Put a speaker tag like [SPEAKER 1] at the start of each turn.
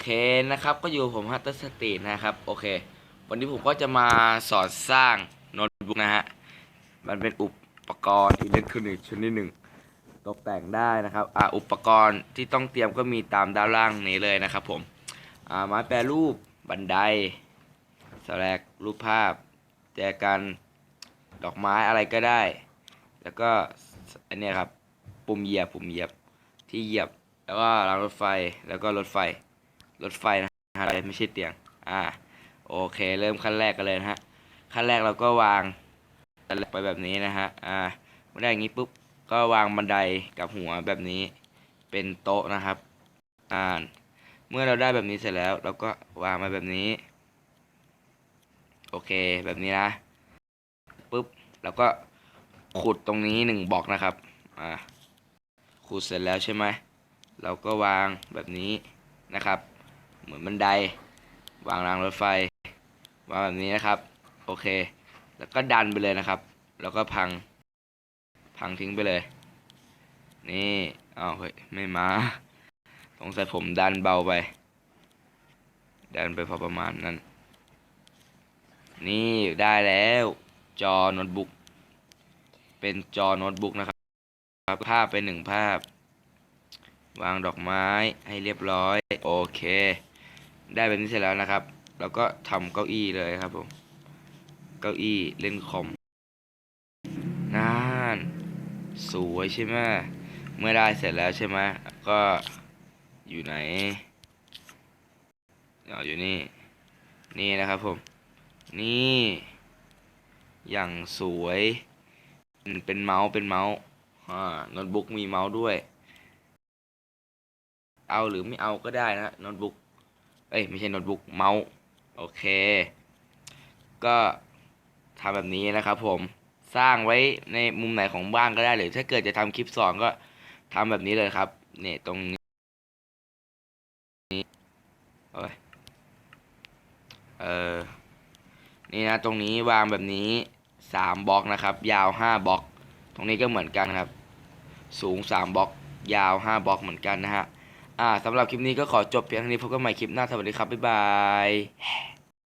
[SPEAKER 1] เคนะครับก็อยู่ผมฮัตเตอร์สตีนะครับโอเค วันนี้ผมก็จะมาสอนสร้างโน้ตบุ๊กนะฮะมันเป็นอุปกรณ์อิเล็กทรอนิกส์ชนิดหนึ่งตกแต่งได้นะครับอ่าอุปกรณ์ที่ต้องเตรียมก็มีตามด้านล่างนี้เลยนะครับผมอ่าไม้แปรรูปบันไดสแลกรูปภาพ แจกันดอกไม้อะไรก็ได้ แล้วก็อันนี้ครับปุ่มเหยียบปุ่มเหยียบที่เหยียบแล้วก็รางรถไฟแล้วก็รถไฟ รถไฟนะฮะไม่ใช่เตียง อ่า โอเค เริ่มขั้นแรกกันเลยนะฮะ ขั้นแรกเราก็วางไปแบบนี้นะฮะ อ่าเมื่อได้อย่างนี้ปุ๊บ ก็วางบันไดกับหัวแบบนี้ เป็นโต๊ะนะครับ อ่า เมื่อเราได้แบบนี้เสร็จแล้ว เราก็วางมาแบบนี้ โอเค แบบนี้นะปุ๊บแล้วก็ขุดตรงนี้หนึ่งบล็อกนะครับ อ่า ขุดเสร็จแล้วใช่ไหม เราก็วางแบบนี้นะครับ เหมือนบันได วางรางรถไฟวางแบบนี้นะครับ โอเค แล้วก็ดันไปเลยนะครับ แล้วก็พัง พังทิ้งไปเลย นี่อ้าวเฮ้ยไม่มาสงสัยผมดันเบาไป ดันไปพอประมาณนั้น นี่ได้แล้ว จอโน้ตบุ๊กเป็นจอโน้ตบุ๊กนะครับภาพเป็นหนึ่งภาพ วางดอกไม้ให้เรียบร้อย โอเค ได้แบบนี้เสร็จแล้วนะครับแล้วก็ทำเก้าอี้เลยครับผมเก้าอี้เล่นคอมนั่นสวยใช่ไหมเมื่อได้เสร็จแล้วใช่ไหมก็อยู่ไหนอ๋ออยู่นี่ นี่นะครับผม นี่ อย่างสวย เป็นเมาส์ เป็นเมาส์อ่าโน้ตบุ๊กมีเมาส์ด้วย เอาหรือไม่เอาก็ได้นะโน้ตบุ๊ก เอ้ยไม่ใช่โน้ตบุ๊กเมาส์โอเค ก็ทำแบบนี้นะครับผมสร้างไว้ในมุมไหนของบ้านก็ได้หรือถ้าเกิดจะทำคลิปสอนก็ทำแบบนี้เลยครับเนี่ยตรงนี้โอ้ยเออนี่นะตรงนี้วางแบบนี้สามบล็อกนะครับ ยาวห้าบล็อก ตรงนี้ก็เหมือนกันครับ สูงสามบล็อก ยาวห้าบล็อกเหมือนกันนะฮะ อ่าสำหรับคลิปนี้ก็ขอจบเพียงเท่านี้พบกันใหม่คลิปหน้าสวัสดีครับบ๊ายบาย